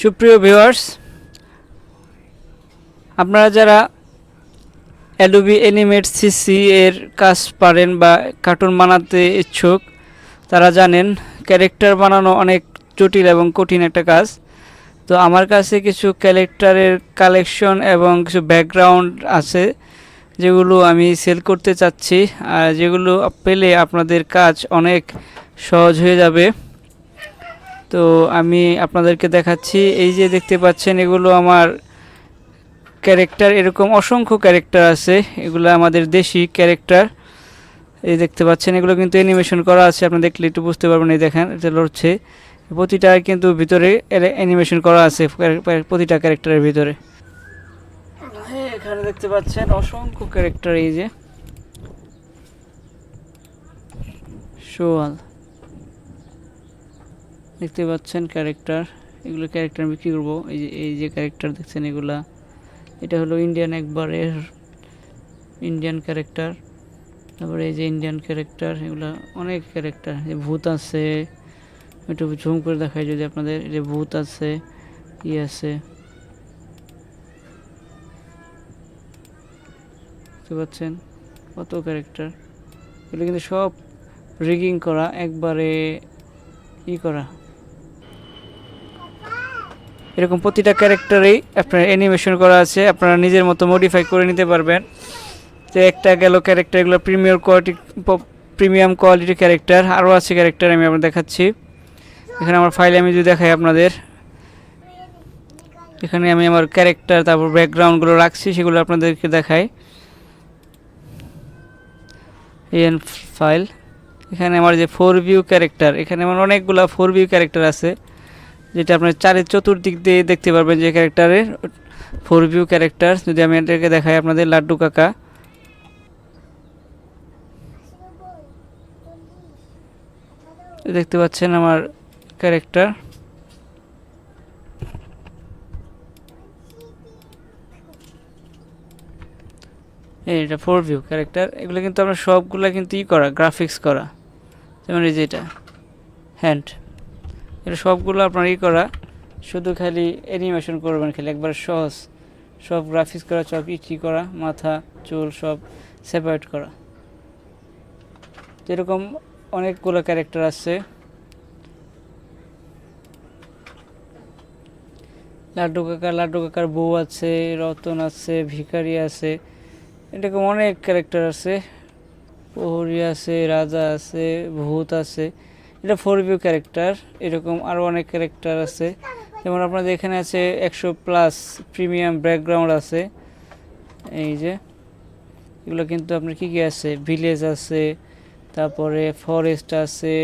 সুপ্রিয় ভিউয়ার্স, আপনারা যারা অ্যাডোবি অ্যানিমেট সিসি এর কাজ পারেন বা কার্টুন বানাতে ইচ্ছুক, তারা জানেন ক্যারেক্টার বানানো অনেক জটিল এবং কঠিন একটা কাজ। তো আমার কাছে কিছু ক্যারেক্টারের কালেকশন এবং কিছু ব্যাকগ্রাউন্ড আছে, যেগুলো আমি সেল করতে চাচ্ছি, আর যেগুলো পেলে আপনাদের কাজ অনেক সহজ হয়ে যাবে। তো আমি আপনাদেরকে দেখাচ্ছি। এই যে দেখতে পাচ্ছেন এগুলো আমার ক্যারেক্টার এরকম অসংখ্য ক্যারেক্টার আছে। এগুলো আমাদের দেশি ক্যারেক্টার। এই দেখতে পাচ্ছেন এগুলো কিন্তু অ্যানিমেশন করা আছে। আপনি দেখলে একটু বুঝতে পারবেন এই দেখেন এটা লড়ছে। প্রতিটা কিন্তু ভিতরে অ্যানিমেশন করা আছে প্রতিটা ক্যারেক্টারের ভিতরে। হ্যাঁ, এখানে দেখতে পাচ্ছেন অসংখ্য ক্যারেক্টার এই যে। শোয়াল দেখতে পাচ্ছেন ক্যারেক্টার এগুলো ক্যারেক্টার আমি কী করব এই যে এই যে ক্যারেক্টার দেখছেন এগুলা, এটা হলো ইন্ডিয়ান একবারের ইন্ডিয়ান ক্যারেক্টার তারপরে এই যে ইন্ডিয়ান ক্যারেক্টার এগুলো অনেক ক্যারেক্টার যে ভূত আছে একটু ঝুম করে দেখাই যদি আপনাদের, এই যে ভূত আছে, ই আছে। দেখতে পাচ্ছেন কত ক্যারেক্টার এগুলো কিন্তু সব রিগিং করা, একবারে ই করা। এরকম প্রতিটা ক্যারেক্টারেই আপনার অ্যানিমেশন করা আছে, আপনারা নিজের মতো মডিফাই করে নিতে পারবেন। তো একটা গেল ক্যারেক্টার এগুলো premier quality premium quality character আরও আছে ক্যারেক্টার আমি আপনার দেখাচ্ছি। এখানে আমার ফাইলে আমি যদি দেখাই আপনাদের। এখানে আমি আমার ক্যারেক্টার তারপর ব্যাকগ্রাউন্ডগুলো রাখছি, সেগুলো আপনাদেরকে দেখাই। এন ফাইল এখানে আমার যে ফোর ভিউ ক্যারেক্টার এখানে আমার অনেকগুলো ফোর ভিউ ক্যারেক্টার আছে। যেটা আপনার চারের চতুর্দিক দিয়ে দেখতে পারবেন যে ক্যারেক্টারের ফোর ভিউ ক্যারেক্টার যদি আমি এটাকে দেখাই আপনাদের, লাড্ডু কাকা। দেখতে পাচ্ছেন আমার ক্যারেক্টার এটা ফোর ভিউ ক্যারেক্টার এগুলো কিন্তু আমরা সবগুলো কিন্তু ই করা গ্রাফিক্স করা। যেমন এই যে এটা হ্যান্ড এটা সবগুলো আপনার ই করা, শুধু খালি অ্যানিমেশন করবেন, খালি একবার সহজ। সব গ্রাফিক্স করা, সব ইচি করা, মাথা, চুল সব সেপারেট করা। যেরকম অনেকগুলো ক্যারেক্টার আছে। লাড্ডু কাকা লাড্ডু কাকার বউ আছে, রতন আছে, ভিখারি আছে। এরকম অনেক ক্যারেক্টার আছে। প্রহরী আছে, রাজা আছে, ভূত আছে। এটা ফোর ভিউ ক্যারেক্টার এরকম আরও অনেক ক্যারেক্টার আছে। যেমন আপনাদের এখানে আছে একশো প্লাস প্রিমিয়াম ব্যাকগ্রাউন্ড আছে। এই যে, এগুলো কিন্তু আপনার কী কী আছে? ভিলেজ আছে, তারপরে ফরেস্ট আছে,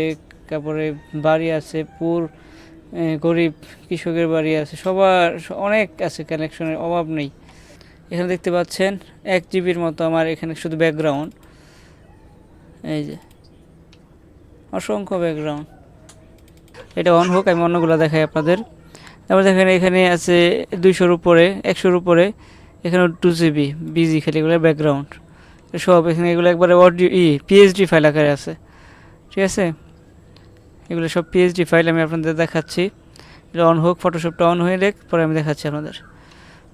তারপরে বাড়ি আছে, পুর গরিব, কৃষকের বাড়ি আছে, সবার, অনেক আছে কানেকশনের অভাব নেই। এখানে দেখতে পাচ্ছেন, এক জিবির মতো আমার এখানে শুধু ব্যাকগ্রাউন্ড এই যে অসংখ্য ব্যাকগ্রাউন্ড এটা অন হোক, আমি অন্যগুলো দেখাই আপনাদের। তারপর দেখেন এখানে আছে দুইশোর উপরে, একশোর উপরে এখানে টু জিবি বিজি খালি এগুলো ব্যাকগ্রাউন্ড সব এখানে এগুলো একবারে অডিও ই পিএইচডি ফাইল আকারে আছে। ঠিক আছে? এগুলো সব পিএইচডি ফাইল আমি আপনাদের দেখাচ্ছি। এটা অন হোক ফটোশপটা অন হয়ে দেখ, পরে আমি দেখাচ্ছি আপনাদের।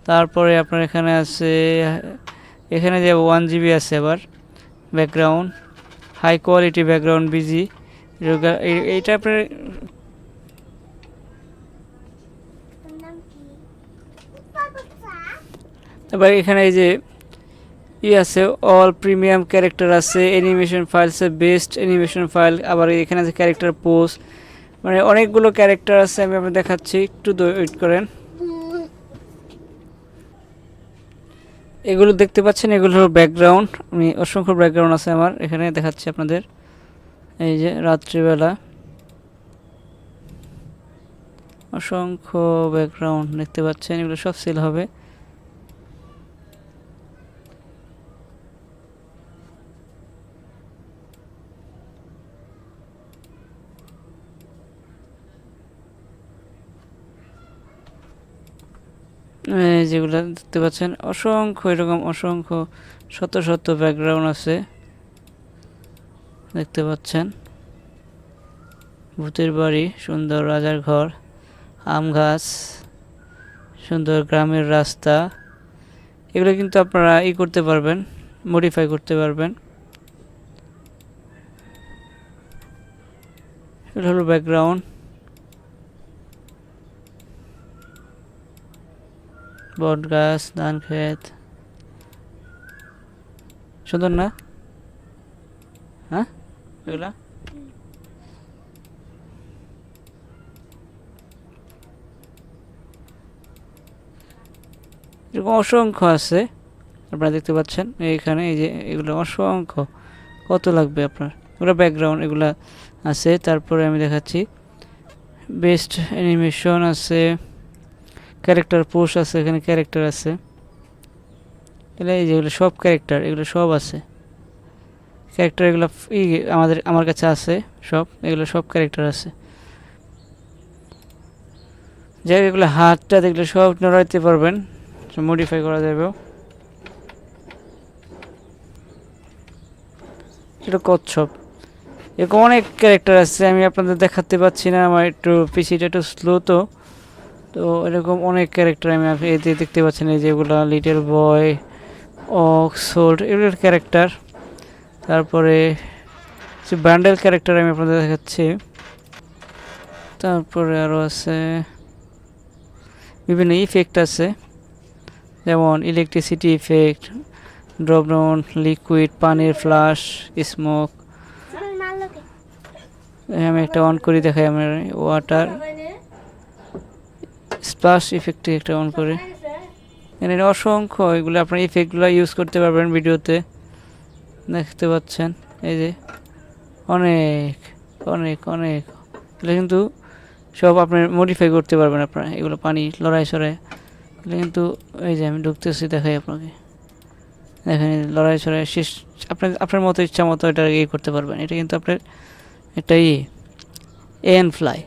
তারপরে আপনার এখানে আছে, এখানে যে ওয়ান জিবি আছে আবার background high quality background BG এইটা আপনার তারপর এখানে এই যে ই আছে অল প্রিমিয়াম ক্যারেক্টার আছে অ্যানিমেশন ফাইলসে বেস্ট অ্যানিমেশন ফাইল আবার এখানে আছে ক্যারেক্টার পোস্ট মানে অনেকগুলো ক্যারেক্টার আছে, আমি আপনার দেখাচ্ছি, একটু ওয়েট করেন। এগুলো দেখতে পাচ্ছেন, এগুলো ব্যাকগ্রাউন্ড আমি অসংখ্য ব্যাকগ্রাউন্ড আছে আমার, এখানে দেখাচ্ছি আপনাদের। এই যে রাত্রিবেলা। অসংখ্য ব্যাকগ্রাউন্ড দেখতে পাচ্ছেন, এগুলো সব সেল হবে। যেগুলো দেখতে পাচ্ছেন, অসংখ্য, এরকম অসংখ্য, শত শত ব্যাকগ্রাউন্ড আছে। দেখতে পাচ্ছেন। ভূতের বাড়ি, সুন্দর রাজার ঘর, আম গাছ, সুন্দর গ্রামের রাস্তা। এগুলো কিন্তু আপনারা ই করতে পারবেন মডিফাই করতে পারবেন। এটা হলো ব্যাকগ্রাউন্ড বট গাছ, ধান ক্ষেত। সুন্দর না? হ্যাঁ? এরকম অসংখ্য আছে, আপনারা দেখতে পাচ্ছেন। এইখানে এই যে এগুলো অসংখ্য, কত লাগবে আপনার? এগুলো ব্যাকগ্রাউন্ড এগুলা আছে, তারপরে আমি দেখাচ্ছি। বেস্ট অ্যানিমেশন আছে ক্যারেক্টার পোস্ট আছে, এখানে ক্যারেক্টার আছে। এই যেগুলো সব ক্যারেক্টার এগুলো সব আছে। ক্যারেক্টার এগুলো ই আমাদের, আমার কাছে আছে সব, এগুলো সব ক্যারেক্টার আছে। যাই এগুলো হাতটা দেখলে সব নড়াইতে পারবেন মডিফাই করা যাবে। এটা কচ্ছপ। এরকম অনেক ক্যারেক্টার আছে, আমি আপনাদের দেখাতে পাচ্ছি না, আমার একটু পিসিটা একটু স্লো তো। তো এরকম অনেক ক্যারেক্টার আমি এতে দেখতে পাচ্ছি না যেগুলো লিটল বয় অক্সফোর্ড এগুলোর ক্যারেক্টার তারপরে যে ব্যান্ডেল ক্যারেক্টার আমি আপনাদের দেখাচ্ছি। তারপরে আরও আছে বিভিন্ন ইফেক্ট আছে, যেমন ইলেকট্রিসিটি ইফেক্ট ড্রপডাউন লিকুইড পানির ফ্লাশ স্মোক আমি একটা অন করি, দেখাই আমার ওয়াটার স্প্লাশ ইফেক্টে একটা অন করে। এখানে অসংখ্য এগুলো, আপনার ইফেক্টগুলো ইউজ করতে পারবেন ভিডিওতে দেখতে পাচ্ছেন, এই যে অনেক অনেক অনেক। এগুলো কিন্তু সব আপনার মডিফাই করতে পারবেন আপনারা, এগুলো পানি লড়াই সরাই এগুলো কিন্তু, এই যে আমি ঢুকতেছি, দেখাই আপনাকে। দেখেন লড়াই সরাই শেষ আপনার আপনার মতো ইচ্ছা মতো এটা ইয়ে করতে পারবেন। এটা কিন্তু আপনার একটা ই এন ফ্লাই